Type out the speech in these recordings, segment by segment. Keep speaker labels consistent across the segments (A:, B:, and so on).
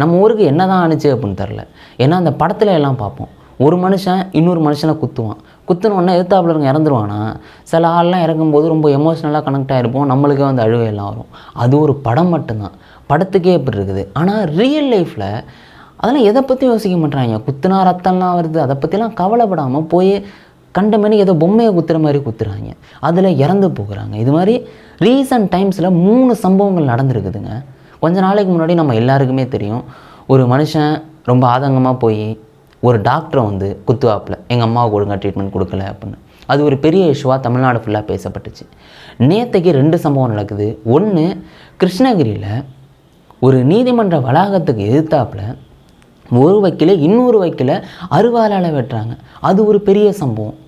A: நம்ம ஊருக்கு என்ன தான் ஆணுச்சு அப்படின்னு தெரில ஏன்னா அந்த படத்துல எல்லாம் பார்ப்போம். ஒரு மனுஷன் இன்னொரு மனுஷனை குத்துவான். குத்துனோடனே எதிர்த்தாப்புல இருக்க இறந்துருவானா சில ஆள்லாம் இறக்கும்போது ரொம்ப எமோஷ்னலாக கனெக்ட் ஆகிருப்போம் நம்மளுக்கே வந்து அழுகையெல்லாம் வரும். அது ஒரு படம் மட்டும்தான். படத்துக்கே இப்படி இருக்குது. ஆனால் ரியல் லைஃப்பில் அதெல்லாம் எதை பற்றி யோசிக்க மாட்டாங்க குத்துனா ரத்தம்லாம் வருது. அதை பற்றிலாம் கவலைப்படாமல் போய் கண்ட மணி ஏதோ பொம்மையை குத்துற மாதிரி குத்துறாங்க. அதில் இறந்து போகிறாங்க. இது மாதிரி ரீசன்ட் டைம்ஸில் மூணு சம்பவங்கள் நடந்திருக்குதுங்க. கொஞ்ச நாளைக்கு முன்னாடி நம்ம எல்லாருக்குமே தெரியும் ஒரு மனுஷன் ரொம்ப ஆதங்கமாக போய் ஒரு டாக்டரை வந்து குத்துவாப்பில் எங்கள் அம்மாவுக்கு ஒழுங்காக ட்ரீட்மெண்ட் கொடுக்கல அப்படின்னு. அது ஒரு பெரிய இஷ்யூவாக தமிழ்நாடு ஃபுல்லாக பேசப்பட்டுச்சு. நேற்றுக்கு ரெண்டு சம்பவம் நடக்குது. ஒன்று கிருஷ்ணகிரியில் ஒரு நீதிமன்ற வளாகத்துக்கு எதிர்த்தாப்புல ஒரு வக்கீல இன்னொரு வக்கீல அருவாளால் வெட்டுறாங்க. அது ஒரு பெரிய சம்பவம்.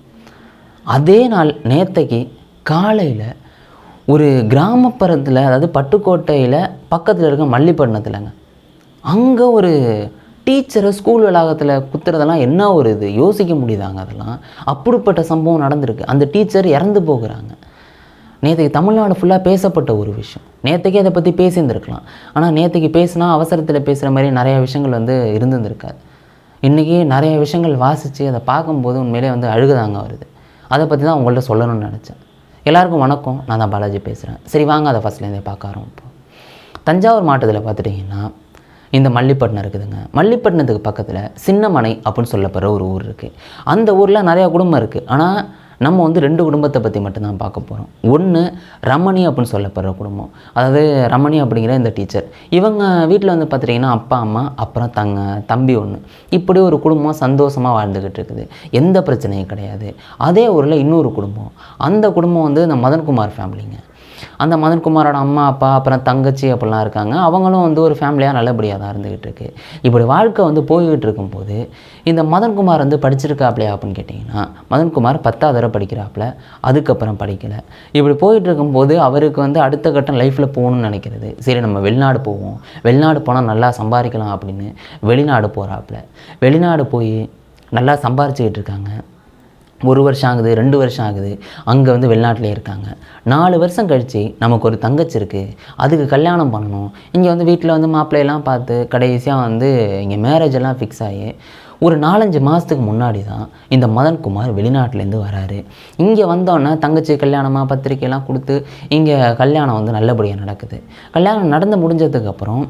A: அதே நாள் நேற்றைக்கு காலையில் ஒரு கிராமப்புறத்தில் அதாவது பட்டுக்கோட்டையில் பக்கத்தில் இருக்க மல்லிப்பட்டினத்தில்ங்க அங்கே ஒரு டீச்சரை ஸ்கூல் வளாகத்தில் குத்துறதெல்லாம் என்ன ஒரு இது? யோசிக்க முடியுதாங்க அதெல்லாம்? அப்படிப்பட்ட சம்பவம் நடந்திருக்கு. அந்த டீச்சர் இறந்து போகிறாங்க. நேற்றுக்கு தமிழ்நாடு ஃபுல்லாக பேசப்பட்ட ஒரு விஷயம். நேற்றுக்கே அதை பற்றி பேசியிருந்துருக்கலாம். ஆனால் நேற்றுக்கு பேசினா அவசரத்தில் பேசுகிற மாதிரி நிறையா விஷயங்கள் வந்து இருந்திருந்திருக்காது. இன்றைக்கி நிறைய விஷயங்கள் வாசித்து அதை பார்க்கும்போது உண்மையிலே வந்து அழுகுதாங்க வருது. அதை பற்றி தான் உங்கள்கிட்ட சொல்லணும்னு நினச்சேன். எல்லாருக்கும் வணக்கம். நான் தான் பாலாஜி பேசுகிறேன் சரி வாங்க அதை ஃபஸ்ட்லேருந்தே பார்க்க ஆரம்பிப்போம். தஞ்சாவூர் மாவட்டத்தில் பார்த்துட்டிங்கன்னா இந்த மல்லிப்பட்டினம் இருக்குதுங்க. மல்லிப்பட்டினத்துக்கு பக்கத்தில் சின்னமனை அப்படின்னு சொல்லப்படுற ஒரு ஊர் இருக்குது அந்த ஊரில் நிறையா குடும்பம் இருக்குது ஆனால் நம்ம வந்து ரெண்டு குடும்பத்தை பற்றி மட்டும்தான் பார்க்க போகிறோம் ஒன்று ரமணி அப்படின்னு சொல்லப்படுற குடும்பம். அதாவது ரமணி அப்படிங்கிற இந்த டீச்சர் இவங்க வீட்டில் வந்து பார்த்துட்டிங்கன்னா அப்பா அம்மா அப்புறம் தங்க தம்பி ஒன்று இப்படி ஒரு குடும்பம் சந்தோஷமாக வாழ்ந்துக்கிட்டு இருக்குது. எந்த பிரச்சனையும் கிடையாது. அதே ஊரில் இன்னொரு குடும்பம். அந்த குடும்பம் வந்து இந்த மதன்குமார் ஃபேமிலிங்க அந்த மதன்குமாரோட அம்மா அப்பா அப்புறம் தங்கச்சி அப்படிலாம் இருக்காங்க. அவங்களும் வந்து ஒரு ஃபேமிலியாக நல்லபடியாக தான் இருந்துக்கிட்டு இருக்கு இப்படி வாழ்க்கை வந்து போய்கிட்டு இருக்கும்போது இந்த மதன்குமார் வந்து படிச்சிருக்காப்லையா அப்படின்னு கேட்டிங்கன்னா மதன்குமார் பத்தாவது வரை படிக்கிறாப்புல அதுக்கப்புறம் படிக்கலை. இப்படி போயிட்டு இருக்கும்போது அவருக்கு வந்து அடுத்த கட்டம் லைஃப்பில் போகணும்னு நினைக்கிறது. சரி நம்ம வெளிநாடு போவோம். வெளிநாடு போனால் நல்லா சம்பாதிக்கலாம் அப்படின்னு வெளிநாடு போகிறாப்புல வெளிநாடு போய் நல்லா சம்பாரிச்சுக்கிட்டு இருக்காங்க ஒரு வருஷம் ஆகுது ரெண்டு வருஷம் ஆகுது அங்கே வந்து வெளிநாட்டிலே இருக்காங்க. நாலு வருஷம் கழித்து நமக்கு ஒரு தங்கச்சி இருக்குது அதுக்கு கல்யாணம் பண்ணணும். இங்கே வந்து வீட்டில் வந்து மாப்பிள்ளையெல்லாம் பார்த்து கடைசியாக வந்து இங்கே மேரேஜ் எல்லாம் ஃபிக்ஸ் ஆகி ஒரு நாலஞ்சு மாதத்துக்கு முன்னாடி தான் இந்த மதன்குமார் வெளிநாட்டிலேருந்து வராரு. இங்கே வந்தோன்னே தங்கச்சி கல்யாணமாக பத்திரிக்கையெல்லாம் கொடுத்து இங்கே கல்யாணம் வந்து நல்லபடியாக நடக்குது. கல்யாணம் நடந்து முடிஞ்சதுக்கப்புறம்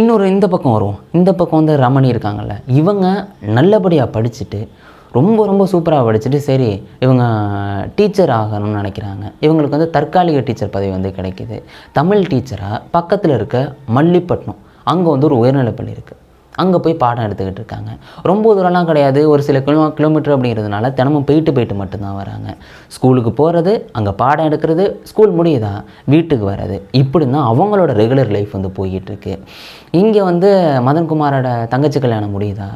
A: இன்னொரு இந்த பக்கம் வருவோம். இந்த பக்கம் வந்து ரமணி இருக்காங்கல்ல இவங்க நல்லபடியாக படிச்சுட்டு ரொம்ப ரொம்ப சூப்பராக படிச்சுட்டு சரி இவங்க டீச்சர் ஆகணும்னு நினைக்கிறாங்க. இவங்களுக்கு வந்து தற்காலிக டீச்சர் பதவி வந்து கிடைக்கிது. தமிழ் டீச்சராக பக்கத்தில் இருக்க மல்லிப்பட்டினம். அங்கே வந்து ஒரு உயர்நிலைப்பள்ளி இருக்குது அங்கே போய் பாடம் எடுத்துக்கிட்டு இருக்காங்க. ரொம்ப தூரம்லாம் கிடையாது. ஒரு சில கிலோ கிலோமீட்டர் அப்படிங்கிறதுனால தினமும் போயிட்டு போயிட்டு மட்டும்தான் வராங்க. ஸ்கூலுக்கு போகிறது அங்கே பாடம் எடுக்கிறது ஸ்கூல் முடியுதா? வீட்டுக்கு வர்றது. இப்படி தான் அவங்களோட ரெகுலர் லைஃப் வந்து போயிட்டுருக்கு. இங்கே வந்து மதன்குமாரோட தங்கச்சி கல்யாணம் முடியுதா?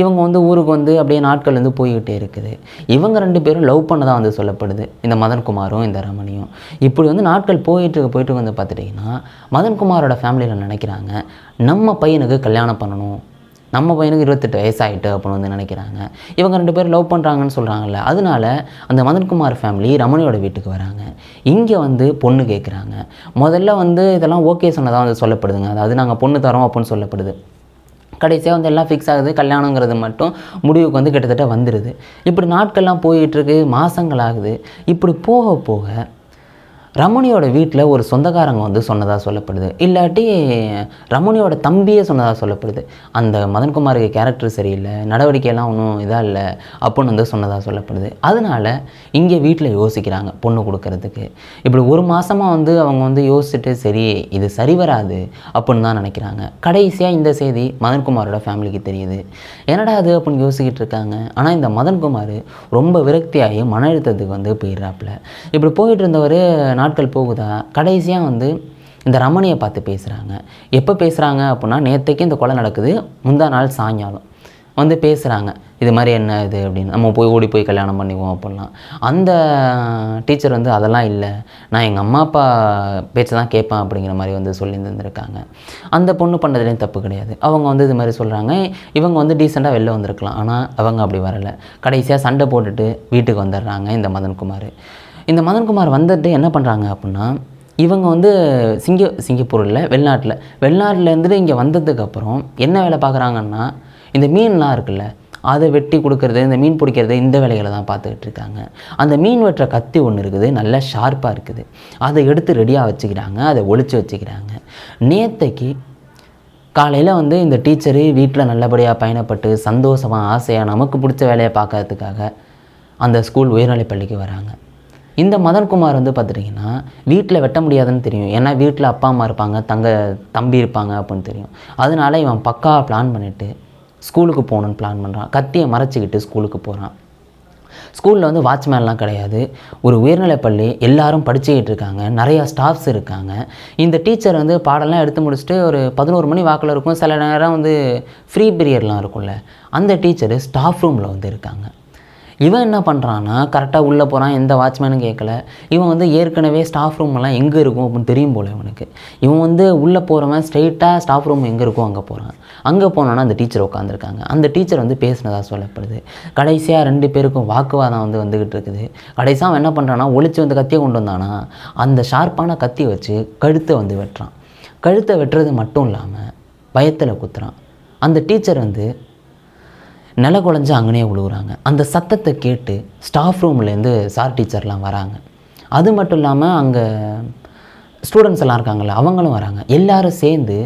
A: இவங்க வந்து ஊருக்கு வந்து அப்படியே நாட்கள் வந்து போய்கிட்டே இருக்குது. இவங்க ரெண்டு பேரும் லவ் பண்ணதாக வந்து சொல்லப்படுது. இந்த மதன்குமாரும் இந்த ரமணியும். இப்படி வந்து நாட்கள் போயிட்டு போயிட்டு வந்து பார்த்துட்டிங்கன்னா மதன்குமாரோட ஃபேமிலியில் நினைக்கிறாங்க நம்ம பையனுக்கு கல்யாணம் பண்ணணும். நம்ம பையனுக்கு இருபத்தெட்டு வயசாகிட்டு அப்படின்னு வந்து நினைக்கிறாங்க. இவங்க ரெண்டு பேரும் லவ் பண்ணுறாங்கன்னு சொல்கிறாங்கல்ல அதனால அந்த மதன்குமார் ஃபேமிலி ரமணியோட வீட்டுக்கு வராங்க. இங்கே வந்து பொண்ணு கேட்குறாங்க முதல்ல வந்து இதெல்லாம் ஓகே சொன்னதாக வந்து சொல்லப்படுதுங்க. அதாவது நாங்கள் பொண்ணு தரோம் அப்படின்னு சொல்லப்படுது. கடைசியாக வந்து எல்லாம் ஃபிக்ஸ் ஆகுது. கல்யாணங்கிறது மட்டும் முடிவுக்கு வந்து கிட்டத்தட்ட வந்துடுது இப்படி நாட்கள்லாம் போயிட்டுருக்கு மாதங்கள் ஆகுது. இப்படி போக போக ரமணியோட வீட்டில் ஒரு சொந்தக்காரங்க வந்து சொன்னதாக சொல்லப்படுது. இல்லாட்டி ரமணியோட தம்பியே சொன்னதாக சொல்லப்படுது. அந்த மதன்குமாருக்கு கேரக்டர் சரியில்லை நடவடிக்கையெல்லாம் ஒன்றும் இதாக இல்லை அப்படின்னு வந்து சொன்னதாக சொல்லப்படுது. அதனால இங்கே வீட்டில் யோசிக்கிறாங்க பொண்ணு கொடுக்கறதுக்கு. இப்படி ஒரு மாதமாக வந்து அவங்க வந்து யோசிச்சுட்டு சரி இது சரி வராது அப்படின்னு தான் நினைக்கிறாங்க. கடைசியாக இந்த செய்தி மதன்குமாரோட ஃபேமிலிக்கு தெரியுது. என்னடா அது அப்படின்னு யோசிக்கிட்டு இருக்காங்க. ஆனால் இந்த மதன்குமார் ரொம்ப விரக்தியாகி மன அழுத்தத்துக்கு வந்து போயிடுறாப்புல. இப்படி போயிட்டு இருந்தவர் நாட்கள் போகுதா? கடைசியாக வந்து இந்த ரமணியை பார்த்து பேசுகிறாங்க எப்போ பேசுகிறாங்க அப்படின்னா நேற்றுக்கு இந்த கொலை நடக்குது முந்தா நாள் சாயங்காலம். வந்து பேசுகிறாங்க இது மாதிரி என்ன இது அப்படின்னு. நம்ம போய் ஓடி போய் கல்யாணம் பண்ணிக்குவோம் அப்படிலாம் அந்த டீச்சர் வந்து அதெல்லாம் இல்லை. நான் எங்கள் அம்மா அப்பா பேச்சு தான் கேட்பேன் அப்படிங்கிற மாதிரி வந்து சொல்லி இருந்திருக்காங்க அந்த பொண்ணு பண்ணதுலேயும் தப்பு கிடையாது. அவங்க வந்து இது மாதிரி சொல்கிறாங்க இவங்க வந்து டீசெண்டாக வெளில வந்திருக்கலாம். ஆனால் அவங்க அப்படி வரலை. கடைசியாக சண்டை போட்டுட்டு வீட்டுக்கு வந்துடுறாங்க இந்த மதன்குமார். இந்த மதன்குமார் வந்துட்டு என்ன பண்ணுறாங்க அப்படின்னா இவங்க வந்து சிங்க சிங்கப்பூரில் வெளிநாட்டில். வெளிநாட்டில் இருந்துட்டு இங்கே வந்ததுக்கப்புறம் என்ன வேலை பார்க்குறாங்கன்னா இந்த மீன்லாம் இருக்குல்ல அதை வெட்டி கொடுக்கறது இந்த மீன் பிடிக்கிறது இந்த வேலைகளை தான் பார்த்துக்கிட்டு இருக்காங்க. அந்த மீன் வெட்டுற கத்தி ஒன்று இருக்குது நல்லா ஷார்ப்பாக இருக்குது. அதை எடுத்து ரெடியாக வச்சுக்கிறாங்க அதை ஒழிச்சு வச்சுக்கிறாங்க. நேத்தைக்கு காலையில் வந்து இந்த டீச்சரு வீட்டில் நல்லபடியாக பயணப்பட்டு சந்தோஷமாக ஆசையாக நமக்கு பிடிச்ச வேலையை பார்க்கறதுக்காக அந்த ஸ்கூல் உயர்நிலைப் பள்ளிக்கு வராங்க. இந்த மதன்குமார் வந்து பார்த்துட்டிங்கன்னா வீட்டில் வெட்ட முடியாதுன்னு தெரியும். ஏன்னா வீட்டில் அப்பா அம்மா இருப்பாங்க தங்க தம்பி இருப்பாங்க அப்படின்னு தெரியும். அதனால இவன் பக்காவாக பிளான் பண்ணிவிட்டு ஸ்கூலுக்கு போகணுன்னு பிளான் பண்ணுறான் கத்தியை மறைச்சிக்கிட்டு ஸ்கூலுக்கு போகிறான் ஸ்கூலில் வந்து வாட்ச்மேன்லாம் கிடையாது. ஒரு உயர்நிலைப் பள்ளி எல்லாரும் படிச்சுக்கிட்டு இருக்காங்க. நிறையா ஸ்டாஃப்ஸ் இருக்காங்க. இந்த டீச்சர் வந்து பாடலாம் எடுத்து முடிச்சுட்டு ஒரு பதினோரு மணி வாக்கில் இருக்கும். சில நேரம் வந்து ஃப்ரீ பீரியட்லாம் இருக்கும்ல. அந்த டீச்சரு ஸ்டாஃப் ரூமில் வந்து இருக்காங்க. இவன் என்ன பண்ணுறான்னா கரெக்டாக உள்ளே போகிறான் எந்த வாட்ச்மேனும் கேட்கல இவன் வந்து ஏற்கனவே ஸ்டாஃப் ரூம்லாம் எங்கே இருக்கும் அப்படின்னு தெரியும் போல இவனுக்கு. இவன் வந்து உள்ளே போகிறவன் ஸ்ட்ரெயிட்டாக ஸ்டாஃப் ரூம் எங்கே இருக்கோ அங்கே போகிறான் அங்கே போனோன்னா அந்த டீச்சர் உட்காந்துருக்காங்க அந்த டீச்சர் வந்து பேசினதாக சொல்லப்படுது. கடைசியாக ரெண்டு பேருக்கும் வாக்குவாதம் வந்து வந்துக்கிட்டு இருக்குது. கடைசியாக அவன் என்ன பண்ணுறான்னா ஒழிச்சு வந்து கத்தியை கொண்டு வந்தானா அந்த ஷார்ப்பான கத்தியை வச்சு கழுத்தை வந்து வெட்டுறான். கழுத்தை வெட்டுறது மட்டும் இல்லாமல் பயத்தில் குத்துறான். அந்த டீச்சர் வந்து நில குழஞ்சு அங்கனே விழுகுறாங்க அந்த சத்தத்தை கேட்டு ஸ்டாஃப் ரூம்லேருந்து சார் டீச்சர்லாம் வராங்க. அது மட்டும் இல்லாமல் அங்கே ஸ்டூடெண்ட்ஸ் எல்லாம் இருக்காங்கல்ல அவங்களும் வராங்க. எல்லாரும் சேர்ந்து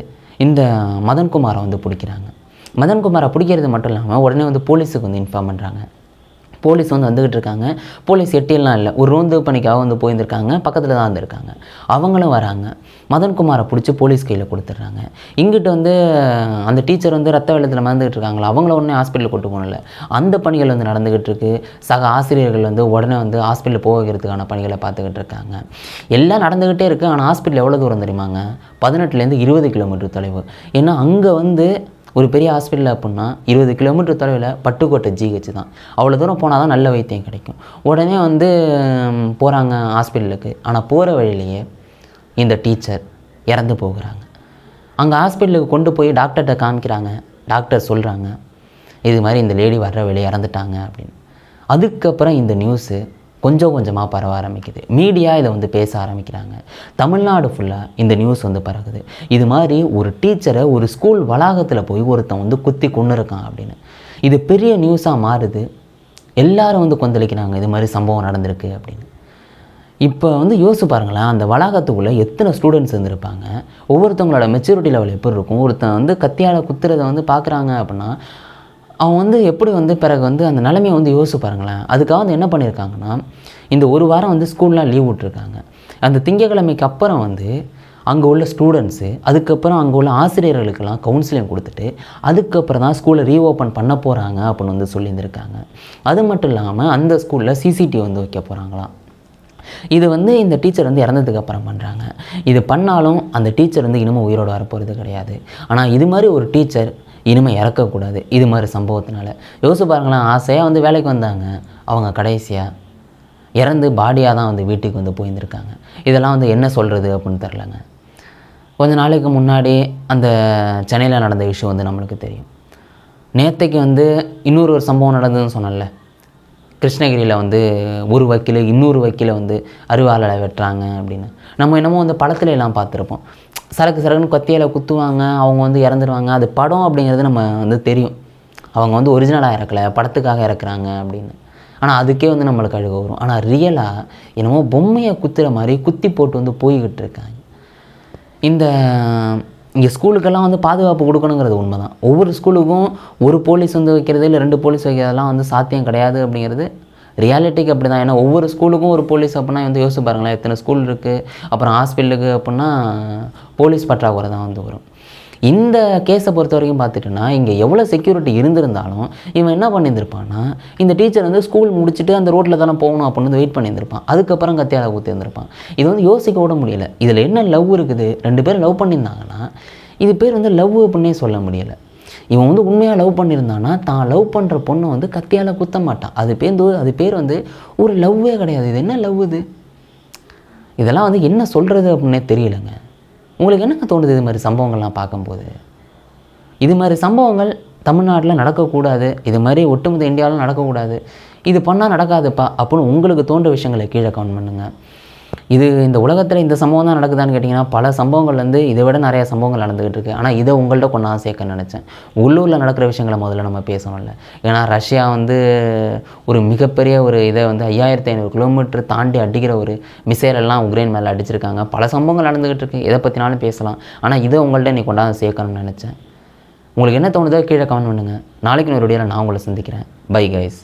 A: இந்த மதன்குமாரை வந்து பிடிக்கிறாங்க. மதன்குமாரை பிடிக்கிறது மட்டும் இல்லாமல் உடனே வந்து போலீஸுக்கு வந்து இன்ஃபார்ம் பண்ணுறாங்க போலீஸ் வந்து வந்துக்கிட்டு இருக்காங்க போலீஸ் எட்டியெல்லாம் இல்லை. ஒரு ரோந்து பணிக்காக வந்து போயிருந்திருக்காங்க. பக்கத்தில் தான் வந்திருக்காங்க. அவங்களும் வராங்க. மதன்குமாரை பிடிச்சி போலீஸ் கையில் கொடுத்துட்றாங்க. இங்கிட்டு வந்து அந்த டீச்சர் வந்து ரத்த வெள்ளத்தில் மறந்துக்கிட்டு இருக்காங்களா அவங்கள உடனே ஹாஸ்பிட்டலுக்கு கூட்டு போகணும்ல. அந்த பணிகள் வந்து நடந்துக்கிட்டு இருக்கு சக ஆசிரியர்கள் வந்து உடனே வந்து ஹாஸ்பிட்டலில் போக வைக்கிறதுக்கான பணிகளை பார்த்துக்கிட்டு இருக்காங்க எல்லாம் நடந்துக்கிட்டே இருக்குது ஆனால் ஹாஸ்பிட்டல் எவ்வளோ தூரம் தெரியுமாங்க? பதினெட்டுலேருந்து இருபது கிலோமீட்டர் தொலைவு. ஏன்னா அங்கே வந்து ஒரு பெரிய ஹாஸ்பிட்டல் அப்படின்னா இருபது கிலோமீட்டர் தொலைவில் பட்டுக்கோட்டை ஜிஹெச் தான். அவ்வளோ தூரம் போனால் தான் நல்ல வைத்தியம் கிடைக்கும். உடனே வந்து போகிறாங்க ஹாஸ்பிட்டலுக்கு ஆனால் போகிற வழியிலேயே இந்த டீச்சர் இறந்து போகிறாங்க. அங்கே ஹாஸ்பிட்டலுக்கு கொண்டு போய் டாக்டர்கிட்ட காமிக்கிறாங்க. டாக்டர் சொல்கிறாங்க இது மாதிரி இந்த லேடி வர்ற வழியை இறந்துட்டாங்க அப்படின்னு. அதுக்கப்புறம் இந்த நியூஸு கொஞ்சம் கொஞ்சமாக பரவ ஆரம்பிக்குது. மீடியா இதை வந்து பேச ஆரம்பிக்கிறாங்க. தமிழ்நாடு ஃபுல்லாக இந்த நியூஸ் வந்து பறக்குது இது மாதிரி ஒரு டீச்சரை ஒரு ஸ்கூல் வளாகத்தில் போய் ஒருத்தன் வந்து குத்தி கொண்டு இருக்கான் அப்படின்னு. இது பெரிய நியூஸாக மாறுது. எல்லாரும் வந்து கொந்தளிக்கிறாங்க. இது மாதிரி சம்பவம் நடந்திருக்கு அப்படின்னு. இப்போ வந்து யோசிச்சு பாருங்களேன். அந்த வளாகத்துக்குள்ளே எத்தனை ஸ்டூடெண்ட்ஸ் இருந்திருப்பாங்க? ஒவ்வொருத்தவங்களோட மெச்சூரிட்டி லெவல் எப்படி இருக்கும்? ஒருத்தன் வந்து கத்தியால் குத்துறதை வந்து பார்க்குறாங்க அப்படின்னா அவன் வந்து எப்படி வந்து பிறகு வந்து அந்த நிலைமையை வந்து யோசிச்சு பாருங்களேன். அதுக்காக வந்து என்ன பண்ணியிருக்காங்கன்னா இந்த ஒரு வாரம் வந்து ஸ்கூல்லாம் லீவ் விட்ருக்காங்க அந்த திங்கக்கிழமைக்கு அப்புறம் வந்து அங்கே உள்ள ஸ்டூடெண்ட்ஸு அதுக்கப்புறம் அங்கே உள்ள ஆசிரியர்களுக்கெல்லாம் கவுன்சிலிங் கொடுத்துட்டு அதுக்கப்புறம் தான் ஸ்கூலை ரீஓப்பன் பண்ண போகிறாங்க அப்படின்னு வந்து சொல்லியிருந்திருக்காங்க. அது மட்டும் இல்லாமல் அந்த ஸ்கூலில் சிசிடிவி வந்து வைக்க போகிறாங்களாம் இது வந்து இந்த டீச்சர் வந்து இறந்ததுக்கு அப்புறம் பண்ணுறாங்க இது பண்ணாலும் அந்த டீச்சர் வந்து இன்னமும் உயிரோடு வரப்போகிறது கிடையாது. ஆனால் இது மாதிரி ஒரு டீச்சர் இனிமேல் இறக்கக்கூடாது. இது மாதிரி சம்பவத்தினால. யோசிச்சு பாருங்களேன் ஆசையாக வந்து வேலைக்கு வந்தாங்க. அவங்க கடைசியாக இறந்து பாடியாக தான் வந்து வீட்டுக்கு வந்து போயிருந்துருக்காங்க. இதெல்லாம் வந்து என்ன சொல்கிறது அப்படின்னு தெரிலங்க கொஞ்ச நாளைக்கு முன்னாடி அந்த சென்னையில் நடந்த விஷயம் வந்து நம்மளுக்கு தெரியும். நேற்றுக்கு வந்து இன்னொரு ஒரு சம்பவம் நடந்ததுன்னு சொன்னேன்ல. கிருஷ்ணகிரியில் வந்து ஒரு வக்கீல் இன்னொரு வக்கீலை வந்து அறிவாளரை வெட்டுறாங்க அப்படின்னு. நம்ம என்னமோ வந்து படத்துல எல்லாம் பார்த்துருப்போம். சரக்கு சரக்குன்னு கொத்தியில் குத்துவாங்க அவங்க வந்து இறந்துருவாங்க. அது படம் அப்படிங்கிறது நம்ம வந்து தெரியும். அவங்க வந்து ஒரிஜினலாக இறக்கல படத்துக்காக இறக்குறாங்க அப்படின்னு. ஆனால் அதுக்கே வந்து நம்மளுக்கு அழுக வரும். ஆனால் ரியலாக என்னமோ பொம்மையை குத்துற மாதிரி குத்தி போட்டு வந்து போய்கிட்டு இருக்காங்க. இந்த இங்கே ஸ்கூலுக்கெல்லாம் வந்து பாதுகாப்பு கொடுக்கணுங்கிறது உண்மை தான் ஒவ்வொரு ஸ்கூலுக்கும் ஒரு போலீஸ் வந்து வைக்கிறது இல்லை ரெண்டு போலீஸ் வைக்கிறதெல்லாம் வந்து சாத்தியம் கிடையாது அப்படிங்கிறது ரியாலிட்டிக்கு அப்படி தான் ஏன்னா ஒவ்வொரு ஸ்கூலுக்கும் ஒரு போலீஸ் அப்படின்னா வந்து யோசிச்சு பாருங்களேன் எத்தனை ஸ்கூல் இருக்குது அப்புறம் ஹாஸ்பிட்டலுக்கு அப்படின்னா போலீஸ் பற்றாக்குறை தான் வந்து வரும். இந்த கேஸை பொறுத்த வரைக்கும் பார்த்துட்டோன்னா இங்கே எவ்வளோ செக்யூரிட்டி இருந்திருந்தாலும் இவன் என்ன பண்ணியிருந்திருப்பான்னா இந்த டீச்சர் வந்து ஸ்கூல் முடிச்சுட்டு அந்த ரோட்டில் தானே போகணும் அப்படின்னு வந்து வெயிட் பண்ணியிருந்திருப்பான். அதுக்கப்புறம் கத்தியால் ஊற்றியிருந்திருப்பான் இது வந்து யோசிக்க விட முடியல. இதில் என்ன லவ் இருக்குது? ரெண்டு பேரும் லவ் பண்ணியிருந்தாங்கன்னா இது பேர் வந்து லவ் அப்படின்னே சொல்ல முடியலை. இவன் வந்து உண்மையாக லவ் பண்ணியிருந்தான்னா தான் லவ் பண்ணுற பொண்ணை வந்து கத்தியால் குத்த மாட்டான். அது பேர் அது பேர் வந்து ஒரு லவ்வே கிடையாது. இது என்ன லவ் இது? இதெல்லாம் வந்து என்ன சொல்கிறது அப்படின்னே தெரியலங்க. உங்களுக்கு என்னங்க தோணுது இது மாதிரி சம்பவங்கள்லாம் பார்க்கும்போது? இது மாதிரி சம்பவங்கள் தமிழ்நாட்டில் நடக்கக்கூடாது இது மாதிரி ஒட்டுமொத்த இந்தியாவில் நடக்கக்கூடாது இது பண்ணால் நடக்காதுப்பா அப்படின்னு உங்களுக்கு தோன்ற விஷயங்களை கீழே கவுண்ட் பண்ணுங்கள் இது இந்த உலகத்தில் இந்த சம்பவம் தான் நடக்குதான்னு கேட்டிங்கன்னா பல சம்பவங்கள் வந்து இதை விட நிறைய சம்பவங்கள் நடந்துகிட்டு இருக்கு. ஆனால் இதை உங்கள்கிட்ட கொண்டாந்து சேர்க்க நினச்சேன். உள்ளூரில் நடக்கிற விஷயங்களை முதல்ல நம்ம பேசணும்ல. ஏன்னா ரஷ்யா வந்து ஒரு மிகப்பெரிய ஒரு இதை வந்து ஐயாயிரத்தி ஐநூறு கிலோமீட்டர் தாண்டி அடிக்கிற ஒரு மிசைலெல்லாம் உக்ரைன் மேலே அடிச்சிருக்காங்க. பல சம்பவங்கள் நடந்துகிட்டு இருக்கு. எதை பற்றினாலும் பேசலாம். ஆனால் இதை உங்கள்கிட்ட நீ கொண்டாந்து சேர்க்கணும்னு நினச்சேன். உங்களுக்கு என்ன தோணுதோ கீழே கமெண்ட் பண்ணுங்கள் நாளைக்கு ஒரு வீடியோவில் நான் உங்களை சந்திக்கிறேன். Bye guys